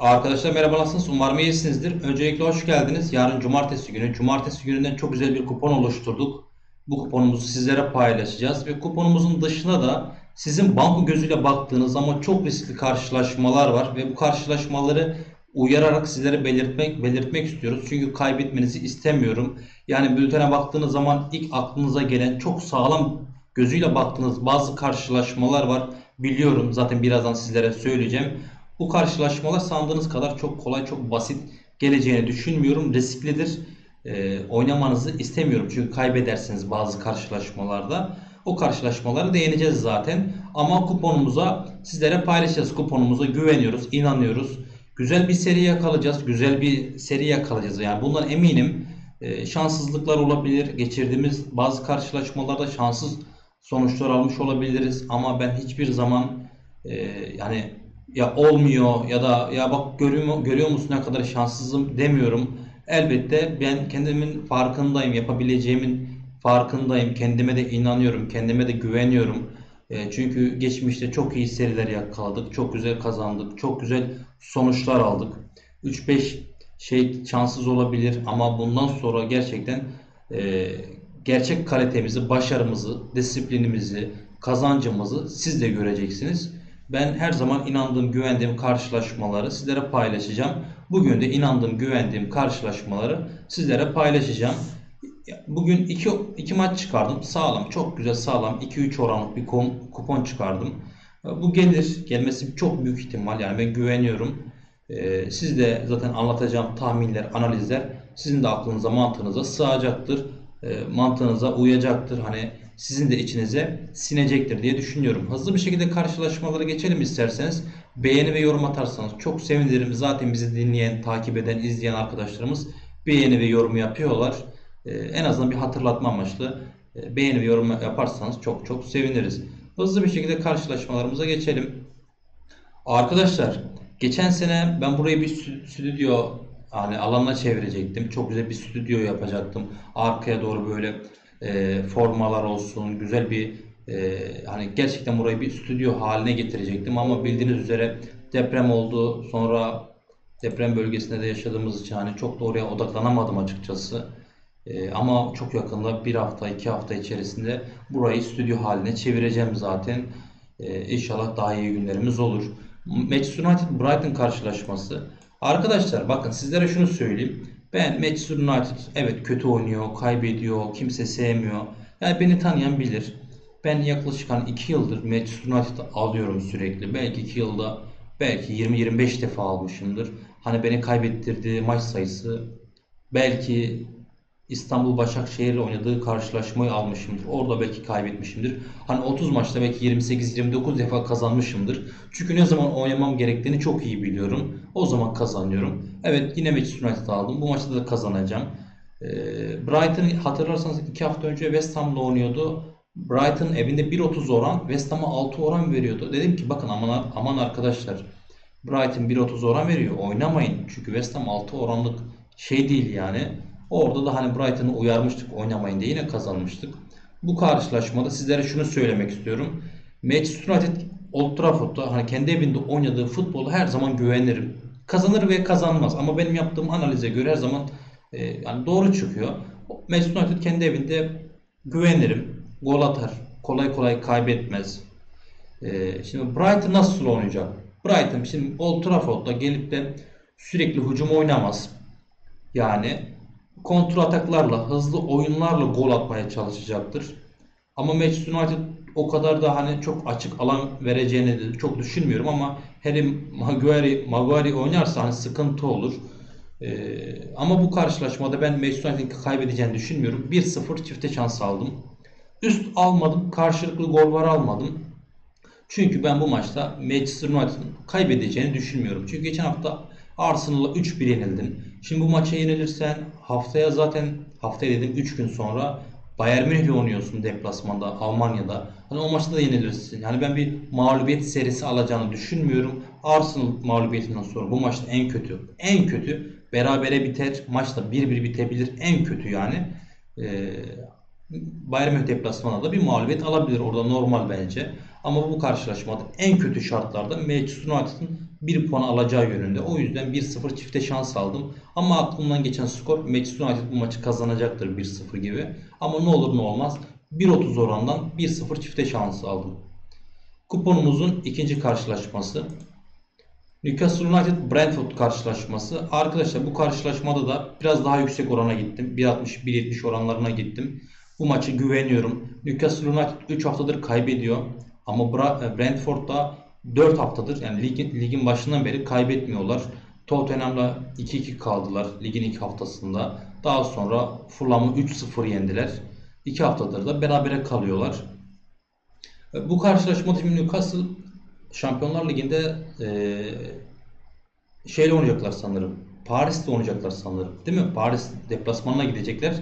Arkadaşlar merhaba nasılsınız? Umarım iyisinizdir. Öncelikle hoş geldiniz. Yarın cumartesi günü. Cumartesi gününden çok güzel bir kupon oluşturduk. Bu kuponumuzu sizlere paylaşacağız. Ve kuponumuzun dışında da sizin banko gözüyle baktığınız ama çok riskli karşılaşmalar var. Ve bu karşılaşmaları uyararak sizlere belirtmek belirtmek istiyoruz. Çünkü kaybetmenizi istemiyorum. Yani bültene baktığınız zaman ilk aklınıza gelen çok sağlam gözüyle baktığınız bazı karşılaşmalar var. Biliyorum zaten birazdan sizlere söyleyeceğim. Bu karşılaşmalar sandığınız kadar çok kolay, çok basit geleceğini düşünmüyorum. Risklidir. Ee, oynamanızı istemiyorum çünkü kaybedersiniz bazı karşılaşmalarda. O karşılaşmaları değineceğiz zaten. Ama kuponumuza sizlere paylaşacağız. Kuponumuza güveniyoruz, inanıyoruz. Güzel bir seri yakalayacağız. Güzel bir seri yakalayacağız. Yani bundan eminim. Ee, şanssızlıklar olabilir. Geçirdiğimiz bazı karşılaşmalarda şanssız sonuçlar almış olabiliriz. Ama ben hiçbir zaman e, yani ya olmuyor ya da ya bak görüyor, görüyor musun ne kadar şanssızım demiyorum. Elbette ben kendimin farkındayım, yapabileceğimin farkındayım. Kendime de inanıyorum, kendime de güveniyorum. E, çünkü geçmişte çok iyi seriler yakaladık, çok güzel kazandık, çok güzel sonuçlar aldık. 3-5 şey şanssız olabilir ama bundan sonra gerçekten e, gerçek kalitemizi, başarımızı, disiplinimizi, kazancımızı siz de göreceksiniz. Ben her zaman inandığım, güvendiğim karşılaşmaları sizlere paylaşacağım. Bugün de inandığım, güvendiğim karşılaşmaları sizlere paylaşacağım. Bugün iki, iki maç çıkardım. Sağlam, çok güzel sağlam 2-3 oranlık bir kom- kupon çıkardım. Bu gelir. Gelmesi çok büyük ihtimal. Yani ben güveniyorum. Ee, siz de zaten anlatacağım tahminler, analizler sizin de aklınıza, mantığınıza sığacaktır. Ee, mantığınıza uyacaktır. Hani sizin de içinize sinecektir diye düşünüyorum. Hızlı bir şekilde karşılaşmalara geçelim isterseniz. Beğeni ve yorum atarsanız çok sevinirim. Zaten bizi dinleyen, takip eden, izleyen arkadaşlarımız beğeni ve yorum yapıyorlar. Ee, en azından bir hatırlatma amaçlı e, beğeni ve yorum yaparsanız çok çok seviniriz. Hızlı bir şekilde karşılaşmalarımıza geçelim. Arkadaşlar geçen sene ben burayı bir stü- stüdyo hani alanına çevirecektim. Çok güzel bir stüdyo yapacaktım. Arkaya doğru böyle e, formalar olsun, güzel bir e, hani gerçekten burayı bir stüdyo haline getirecektim ama bildiğiniz üzere deprem oldu. Sonra deprem bölgesinde de yaşadığımız için hani çok da oraya odaklanamadım açıkçası. E, ama çok yakında bir hafta iki hafta içerisinde burayı stüdyo haline çevireceğim zaten. E, inşallah daha iyi günlerimiz olur. Manchester United Brighton karşılaşması. Arkadaşlar bakın sizlere şunu söyleyeyim. Ben Manchester United evet kötü oynuyor, kaybediyor, kimse sevmiyor. Yani beni tanıyan bilir. Ben yaklaşık hani 2 yıldır Manchester United'ı alıyorum sürekli. Belki 2 yılda belki 20-25 defa almışımdır. Hani beni kaybettirdiği maç sayısı belki İstanbul Başakşehir'le oynadığı karşılaşmayı almışımdır. Orada belki kaybetmişimdir. Hani 30 maçta belki 28-29 defa kazanmışımdır. Çünkü ne zaman oynamam gerektiğini çok iyi biliyorum. O zaman kazanıyorum. Evet yine Manchester United aldım. Bu maçta da kazanacağım. Ee, Brighton hatırlarsanız 2 hafta önce West Ham'la oynuyordu. Brighton evinde 1.30 oran, West Ham'a 6 oran veriyordu. Dedim ki bakın aman, aman arkadaşlar Brighton 1.30 oran veriyor. Oynamayın. Çünkü West Ham 6 oranlık şey değil yani. Orada da hani Brighton'ı uyarmıştık oynamayın diye yine kazanmıştık. Bu karşılaşmada sizlere şunu söylemek istiyorum. Manchester United Old Trafford'da hani kendi evinde oynadığı futbolu her zaman güvenirim. Kazanır ve kazanmaz ama benim yaptığım analize göre her zaman e, yani doğru çıkıyor. Manchester United kendi evinde güvenirim. Gol atar. Kolay kolay kaybetmez. E, şimdi Brighton nasıl oynayacak? Brighton şimdi Old Trafford'da gelip de sürekli hücum oynamaz. Yani kontrol ataklarla, hızlı oyunlarla gol atmaya çalışacaktır. Ama Manchester United o kadar da hani çok açık alan vereceğini de çok düşünmüyorum ama Harry Maguire, Maguire oynarsa hani sıkıntı olur. Ee, ama bu karşılaşmada ben Manchester United'in kaybedeceğini düşünmüyorum. 1-0 çifte şans aldım. Üst almadım, karşılıklı gol var almadım. Çünkü ben bu maçta Manchester United'ın kaybedeceğini düşünmüyorum. Çünkü geçen hafta Arsenal'a 3-1 yenildin. Şimdi bu maça yenilirsen haftaya zaten haftaya dedim 3 gün sonra Bayern Münih'le oynuyorsun deplasmanda Almanya'da. Hani o maçta da yenilirsin. Yani ben bir mağlubiyet serisi alacağını düşünmüyorum. Arsenal mağlubiyetinden sonra bu maçta en kötü en kötü berabere biter. Maçta 1-1 bitebilir. En kötü yani. Ee, Bayern Münih deplasmanında da bir mağlubiyet alabilir. Orada normal bence. Ama bu karşılaşmada en kötü şartlarda Manchester United'ın 1 puan alacağı yönünde. O yüzden 1-0 çifte şans aldım. Ama aklımdan geçen skor Manchester United bu maçı kazanacaktır 1-0 gibi. Ama ne olur ne olmaz 1.30 orandan 1-0 çifte şans aldım. Kuponumuzun ikinci karşılaşması Newcastle United Brentford karşılaşması. Arkadaşlar bu karşılaşmada da biraz daha yüksek orana gittim. 1.60-1.70 oranlarına gittim. Bu maçı güveniyorum. Newcastle United 3 haftadır kaybediyor. Ama Brentford da 4 haftadır yani ligin, ligin başından beri kaybetmiyorlar. Tottenham'la 2-2 kaldılar ligin ilk haftasında. Daha sonra Fulham'ı 3-0 yendiler. 2 haftadır da berabere kalıyorlar. Bu karşılaşmada şimdi Newcastle Şampiyonlar Ligi'nde eee şeyle oynayacaklar sanırım. Paris'te oynayacaklar sanırım. Değil mi? Paris deplasmanına gidecekler.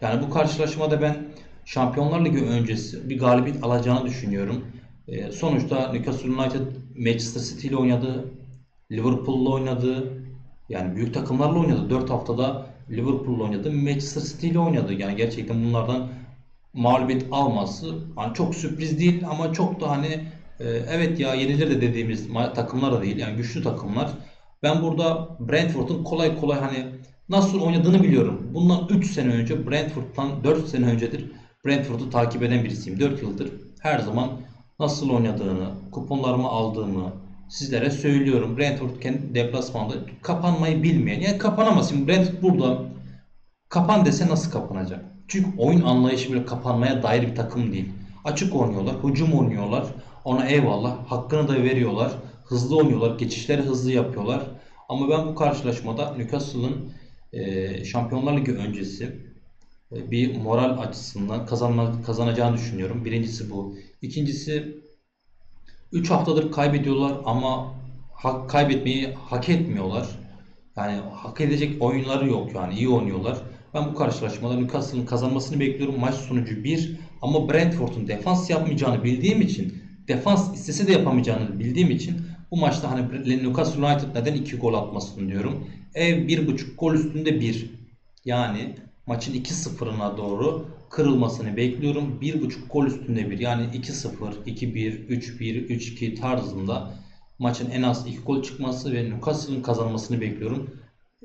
Yani bu karşılaşmada ben Şampiyonlar Ligi öncesi bir galibiyet alacağını düşünüyorum. Eee, sonuçta Newcastle United Manchester City ile oynadı. Liverpool'la oynadı. Yani büyük takımlarla oynadı. 4 haftada Liverpool'la oynadı. Manchester City ile oynadı. Yani gerçekten bunlardan mağlubiyet alması hani çok sürpriz değil ama çok da hani e, evet ya yenilir de dediğimiz takımlar da değil. Yani güçlü takımlar. Ben burada Brentford'un kolay kolay hani nasıl oynadığını biliyorum. Bundan 3 sene önce Brentford'dan 4 sene öncedir Brentford'u takip eden birisiyim. 4 yıldır her zaman nasıl oynadığını, kuponlarımı aldığımı sizlere söylüyorum. Brentford kendi deplasmanda kapanmayı bilmeyen. Yani kapanamaz. Şimdi Brentford burada Kapan dese nasıl kapanacak? Çünkü oyun anlayışı bile kapanmaya dair bir takım değil. Açık oynuyorlar, hücum oynuyorlar. Ona eyvallah, hakkını da veriyorlar. Hızlı oynuyorlar, geçişleri hızlı yapıyorlar. Ama ben bu karşılaşmada Newcastle'ın e, Şampiyonlar Ligi öncesi e, bir moral açısından kazanma, kazanacağını düşünüyorum. Birincisi bu. İkincisi 3 haftadır kaybediyorlar ama hak, kaybetmeyi hak etmiyorlar. Yani hak edecek oyunları yok yani iyi oynuyorlar. Ben bu karşılaşmada Newcastle'ın kazanmasını bekliyorum. Maç sonucu 1 ama Brentford'un defans yapmayacağını bildiğim için defans istese de yapamayacağını bildiğim için bu maçta hani Newcastle United neden 2 gol atmasın diyorum. Ev 1.5 gol üstünde 1. Yani maçın 2-0'ına doğru kırılmasını bekliyorum. 1.5 gol üstünde 1. Yani 2-0, 2-1, 3-1, 3-2 tarzında maçın en az 2 gol çıkması ve Newcastle'ın kazanmasını bekliyorum.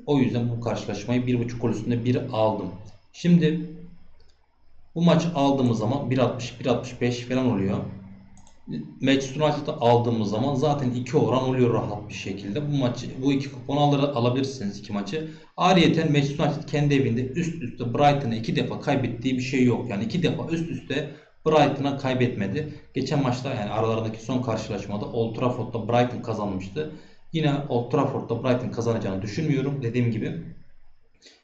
O yüzden bu karşılaşmayı 1.5 gol üstünde 1 aldım. Şimdi bu maç aldığımız zaman 1.60 1.65 falan oluyor. Manchester United'ı aldığımız zaman zaten 2 oran oluyor rahat bir şekilde. Bu maçı bu iki kuponu alır, alabilirsiniz iki maçı. Ayrıyeten Manchester United kendi evinde üst üste Brighton'a iki defa kaybettiği bir şey yok. Yani iki defa üst üste Brighton'a kaybetmedi. Geçen maçta yani aralarındaki son karşılaşmada Old Trafford'da Brighton kazanmıştı. Yine Old Trafford'da Brighton kazanacağını düşünmüyorum. Dediğim gibi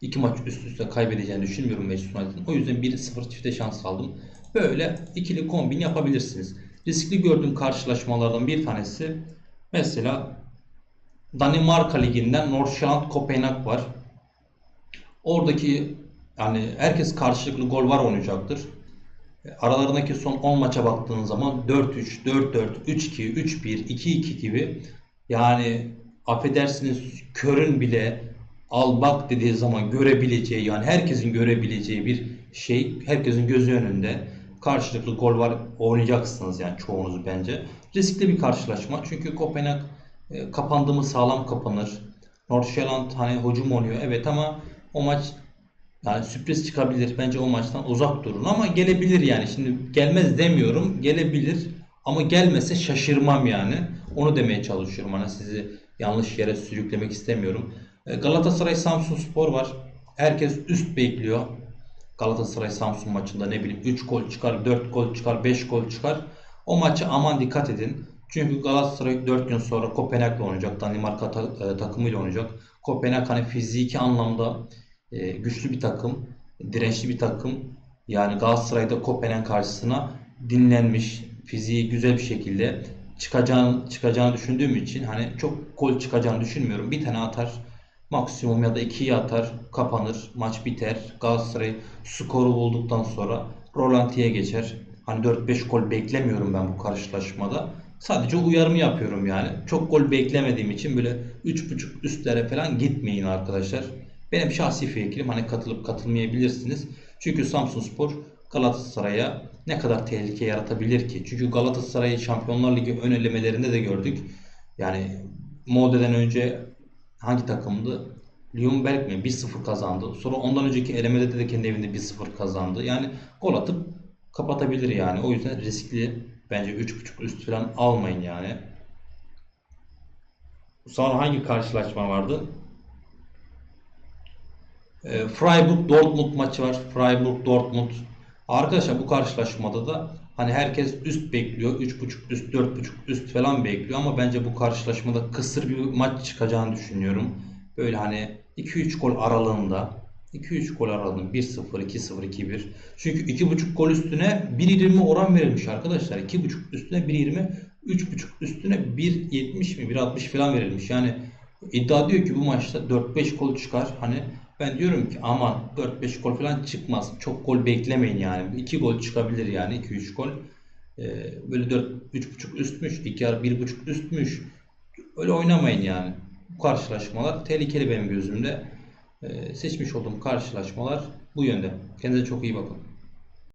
iki maç üst üste kaybedeceğini düşünmüyorum Manchester United'ın. O yüzden 1-0 çifte şans aldım. Böyle ikili kombin yapabilirsiniz. Riskli gördüğüm karşılaşmalardan bir tanesi mesela Danimarka Ligi'nden Nordsjælland Kopenhag var. Oradaki yani herkes karşılıklı gol var oynayacaktır. Aralarındaki son 10 maça baktığın zaman 4-3, 4-4, 3-2, 3-1, 2-2 gibi yani affedersiniz körün bile al bak dediği zaman görebileceği yani herkesin görebileceği bir şey herkesin gözü önünde karşılıklı gol var oynayacaksınız yani çoğunuz bence. Riskli bir karşılaşma çünkü Kopenhag e, kapandı mı sağlam kapanır. Nordsjælland hani hücum oynuyor evet ama o maç yani sürpriz çıkabilir. Bence o maçtan uzak durun ama gelebilir yani. Şimdi gelmez demiyorum. Gelebilir ama gelmese şaşırmam yani. Onu demeye çalışıyorum. Hani sizi yanlış yere sürüklemek istemiyorum. E, Galatasaray Samsun Spor var. Herkes üst bekliyor. Galatasaray Samsun maçında ne bileyim 3 gol çıkar, 4 gol çıkar, 5 gol çıkar. O maçı aman dikkat edin. Çünkü Galatasaray 4 gün sonra Kopenhag'la oynayacak. Danimarka ta- e, takımıyla oynayacak. Kopenhag hani fiziki anlamda e, güçlü bir takım, dirençli bir takım. Yani Galatasaray'da Kopenhag karşısına dinlenmiş, fiziği güzel bir şekilde çıkacağını, çıkacağını düşündüğüm için hani çok gol çıkacağını düşünmüyorum. Bir tane atar maksimum ya da ikiyi atar, kapanır, maç biter. Galatasaray skoru bulduktan sonra rolantiye geçer. Hani 4-5 gol beklemiyorum ben bu karşılaşmada. Sadece uyarımı yapıyorum yani. Çok gol beklemediğim için böyle 3.5 üstlere falan gitmeyin arkadaşlar. Benim şahsi fikrim hani katılıp katılmayabilirsiniz. Çünkü Samsunspor Galatasaray'a ne kadar tehlike yaratabilir ki? Çünkü Galatasaray'ı Şampiyonlar Ligi ön elemelerinde de gördük. Yani Molde'den önce hangi takımdı? Lyon mi? 1-0 kazandı. Sonra ondan önceki elemede de kendi evinde 1-0 kazandı. Yani gol atıp kapatabilir yani. O yüzden riskli. Bence 3.5 üst falan almayın yani. Sonra hangi karşılaşma vardı? E, Freiburg Dortmund maçı var. Freiburg Dortmund. Arkadaşlar bu karşılaşmada da hani herkes üst bekliyor. 3.5 üst 4.5 üst falan bekliyor ama bence bu karşılaşmada kısır bir maç çıkacağını düşünüyorum. Böyle hani 2-3 gol aralığında 2-3 gol aralığında 1-0, 2-0, 2-1. Çünkü 2.5 gol üstüne 1.20 oran verilmiş arkadaşlar. 2.5 üstüne 1.20, 3.5 üstüne 1.70 mi 1.60 falan verilmiş. Yani iddia diyor ki bu maçta 4-5 gol çıkar. Hani ben diyorum ki aman 4-5 gol falan çıkmaz. Çok gol beklemeyin yani. 2 gol çıkabilir yani 2-3 gol. Ee, böyle 4 3.5 üstmüş, 2 yarı 1.5 üstmüş. Öyle oynamayın yani. Bu karşılaşmalar tehlikeli benim gözümde. Ee, seçmiş olduğum karşılaşmalar bu yönde. Kendinize çok iyi bakın.